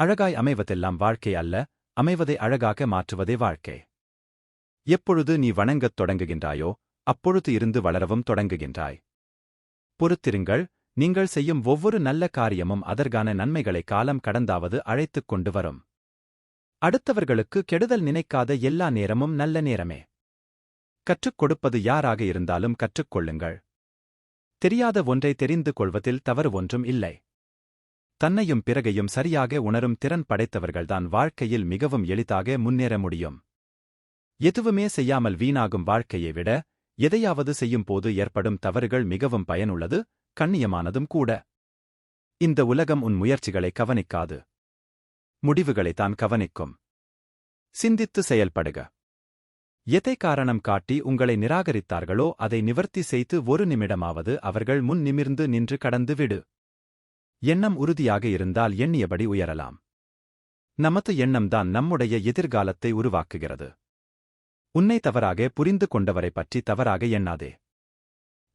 அழகாய் அமைவதெல்லாம் வாழ்க்கை அல்ல அமைவதை அழகாக மாற்றுவதே வாழ்க்கை. எப்பொழுது நீ வணங்கத் தொடங்குகின்றாயோ அப்பொழுது இருந்து வளரவும் தொடங்குகின்றாய். பொறுத்திருங்கள் நீங்கள் செய்யும் ஒவ்வொரு நல்ல காரியமும் அதற்கான நன்மைகளை காலம் கடந்தாவது அழைத்துக் கொண்டு வரும். அடுத்தவர்களுக்கு கெடுதல் நினைக்காத எல்லா நேரமும் நல்ல நேரமே. கற்றுக் கொடுப்பது யாராக இருந்தாலும் கற்றுக்கொள்ளுங்கள் தெரியாத ஒன்றை தெரிந்து கொள்வதில் தவறு ஒன்றும் இல்லை. தன்னையும் பிறகையும் சரியாக உணரும் திறன் படைத்தவர்கள்தான் வாழ்க்கையில் மிகவும் எளிதாக முன்னேற முடியும். எதுவுமே செய்யாமல் வீணாகும் வாழ்க்கையை விட எதையாவது செய்யும் போது ஏற்படும் தவறுகள் மிகவும் பயனுள்ளது கண்ணியமானதும் கூட. இந்த உலகம் உன் முயற்சிகளை கவனிக்காது. முடிவுகளை தான் கவனிக்கும். சிந்தித்து செயல்படுக. எதை காரணம் காட்டி உங்களை நிராகரித்தார்களோ அதை நிவர்த்தி செய்து ஒரு நிமிடமாவது அவர்கள் முன் நிமிர்ந்து நின்று கடந்து விடு. எண்ணம் உறுதியாக இருந்தால் எண்ணியபடி உயரலாம். நமது எண்ணம்தான் நம்முடைய எதிர்காலத்தை உருவாக்குகிறது. உன்னை தவறாக புரிந்து கொண்டவரை பற்றி தவறாக எண்ணாதே.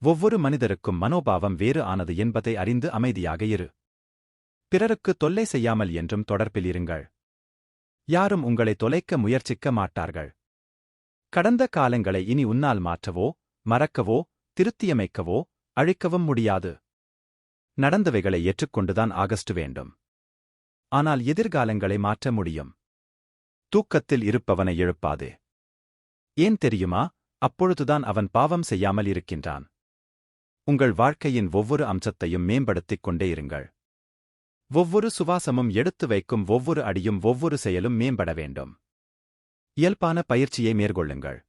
ஒவ்வொரு மனிதருக்கும் மனோபாவம் வேறு ஆனது என்பதை அறிந்து அமைதியாக இரு. பிறருக்கு தொல்லை செய்யாமல் என்றும் தொடர்பில் இருங்கள். யாரும் உங்களை தொலைக்க முயற்சிக்க மாட்டார்கள். கடந்த காலங்களை இனி உன்னால் மாற்றவோ மறக்கவோ திருத்தியமைக்கவோ அழிக்கவும் முடியாது. நடந்தவைகளை ஏற்றுக்கொண்டுதான் ஆகஸ்ட் வேண்டும். ஆனால் எதிர்காலங்களை மாற்ற முடியும். தூக்கத்தில் இருப்பவனை எழுப்பாதே. ஏன் தெரியுமா? அப்பொழுதுதான் அவன் பாவம் செய்யாமல் இருக்கின்றான். உங்கள் வாழ்க்கையின் ஒவ்வொரு அம்சத்தையும் மேம்படுத்திக் கொண்டே இருங்கள். ஒவ்வொரு சுவாசமும் எடுத்து வைக்கும் ஒவ்வொரு அடியும் ஒவ்வொரு செயலும் மேம்பட வேண்டும். இயல்பான பயிற்சியை மேற்கொள்ளுங்கள்.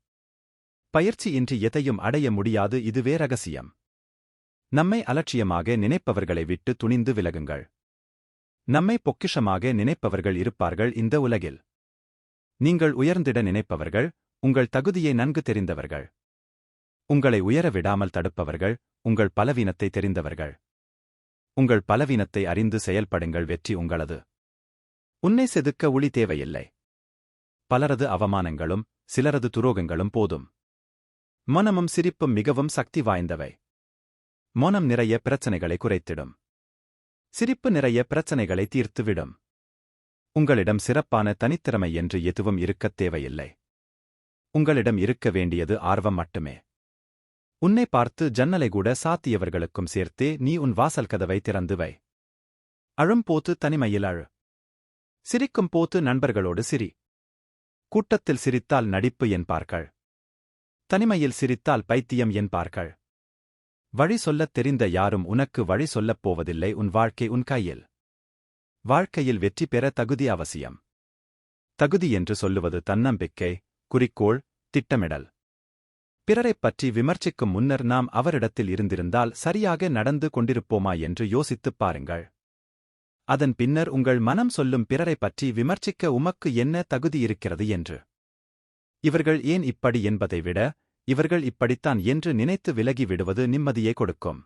பயிற்சி இன்றி எதையும் அடைய முடியாது இதுவே ரகசியம். நம்மை அலட்சியமாக நினைப்பவர்களை விட்டு துணிந்து விலகுங்கள். நம்மை பொக்கிஷமாக நினைப்பவர்கள் இருப்பார்கள் இந்த உலகில். நீங்கள் உயர்ந்திட நினைப்பவர்கள் உங்கள் தகுதியை நன்கு தெரிந்தவர்கள். உங்களை உயர விடாமல் தடுப்பவர்கள் உங்கள் பலவீனத்தை தெரிந்தவர்கள். உங்கள் பலவீனத்தை அறிந்து செயல்படுங்கள் வெற்றி உங்களது. உன்னை செதுக்க ஒளி தேவையில்லை. பலரது அவமானங்களும் சிலரது துரோகங்களும் போதும். மனமும் சிரிப்பும் மிகவும் சக்தி வாய்ந்தவை. மனம் நிறைய பிரச்சனைகளை குறைத்திடும். சிரிப்பு நிறைய பிரச்சனைகளை தீர்த்துவிடும். உங்களிடம் சிறப்பான தனித்திறமை என்று எதுவும் இருக்கத் தேவையில்லை. உங்களிடம் இருக்க வேண்டியது ஆர்வம் மட்டுமே. உன்னை பார்த்து ஜன்னலை கூட சாத்தியவர்களுக்கும் சேர்த்தே நீ உன் வாசல் கதவை திறந்து வை. அழும் போத்து தனிமையில் அழு. சிரிக்கும் போத்து நண்பர்களோடு சிரி. கூட்டத்தில் சிரித்தால் நடிப்பு என்பார்கள். தனிமையில் சிரித்தால் பைத்தியம் என்பார்கள். வழி சொல்லத் தெரிந்த யாரும் உனக்கு வழி சொல்லப் போவதில்லை உன் வாழ்க்கை உன் கையில். வாழ்க்கையில் வெற்றி பெற தகுதி அவசியம். தகுதி என்று சொல்லுவது தன்னம்பிக்கை குறிக்கோள் திட்டமிடல். பிறரைப் பற்றி விமர்சிக்கும் முன்னர் நாம் அவரிடத்தில் இருந்திருந்தால் சரியாக நடந்து கொண்டிருப்போமா என்று யோசித்துப் பாருங்கள். அதன் பின்னர் உங்கள் மனம் சொல்லும் பிறரைப் பற்றி விமர்சிக்க உமக்கு என்ன தகுதி இருக்கிறது என்று. இவர்கள் ஏன் இப்படி என்பதை விட இவர்கள் இப்படித்தான் என்று நினைத்து விலகி விடுவது நிம்மதியை கொடுக்கும்.